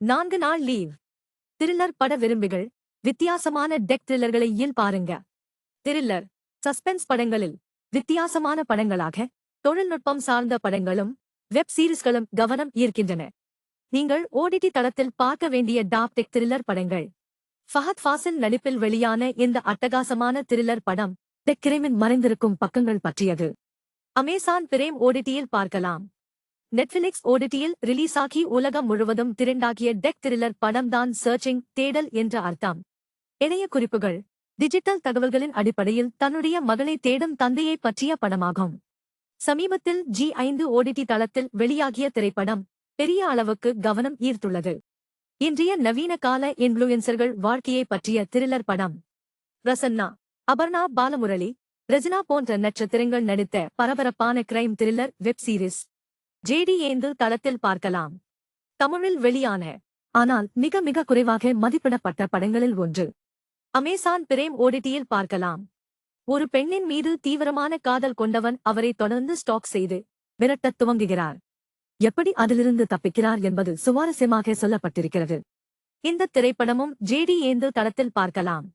நான்கு நாள் leave. Thriller பட விரும்பிகள். வித்தியாசமான டெக் த்ரில்லர்களை இயல் பாருங்க? த்ரில்லர் சஸ்பென்ஸ் படங்களில் வித்தியாசமான படங்களாக தொழில்நுட்பம் சார்ந்த படங்களும் வெப் சீரிஸ்களும் கவனம் ஈர்க்கின்றன. நீங்கள் ஓடிடி தளத்தில் பார்க்க வேண்டிய டாப் டெக் த்ரில்லர் படங்கள். ஃபஹத் ஃபாசில் நடிப்பில் வெளியான இந்த அட்டகாசமான த்ரில்லர் படம் டெக் கிரைமின் மறைந்திருக்கும் பக்கங்கள் பற்றியது. அமேசான் பிரேம் ஓடிடியில் பார்க்கலாம். நெட்ஃபிலிக்ஸ் ஓடிடியில் ரிலீஸ் ஆகி உலகம் முழுவதும் திரண்டாகிய டெக் த்ரில்லர் படம் தான் சர்ச்சிங் தேடல் என்ற அர்த்தம். இணைய குறிப்புகள். டிஜிட்டல் தகவல்களின் அடிப்படையில் தன்னுடைய மகளை தேடும் தந்தையை பற்றிய படமாகும். சமீபத்தில் ஜி ஐந்து ஓடிடி தளத்தில் வெளியாகிய திரைப்படம் பெரிய அளவுக்கு கவனம் ஈர்த்துள்ளது. இன்றைய நவீன கால இன்ஃப்ளூயன்சர்கள் வாழ்க்கையை பற்றிய த்ரில்லர் படம். பிரசன்னா அபர்ணா பாலமுரளி ரஜினா போன்ற நட்சத்திரங்கள் நடித்த பரபரப்பான கிரைம் த்ரில்லர் வெப் சீரிஸ் ஜேடி ஏந்து தளத்தில் பார்க்கலாம். தமிழில் வெளியான ஆனால் மிக மிக குறைவாக மதிப்பிடப்பட்ட படங்களில் ஒன்று. அமேசான் பிரேம் ஓடிடியில் பார்க்கலாம். ஒரு பெண்ணின் மீது தீவிரமான காதல் கொண்டவன் அவரை தொடர்ந்து ஸ்டாக் செய்து விரட்டத் துவங்குகிறார். எப்படி அதிலிருந்து தப்பிக்கிறார் என்பது சுவாரஸ்யமாக சொல்லப்பட்டிருக்கிறது. இந்த திரைப்படமும் ஜேடி ஏந்து தளத்தில் பார்க்கலாம்.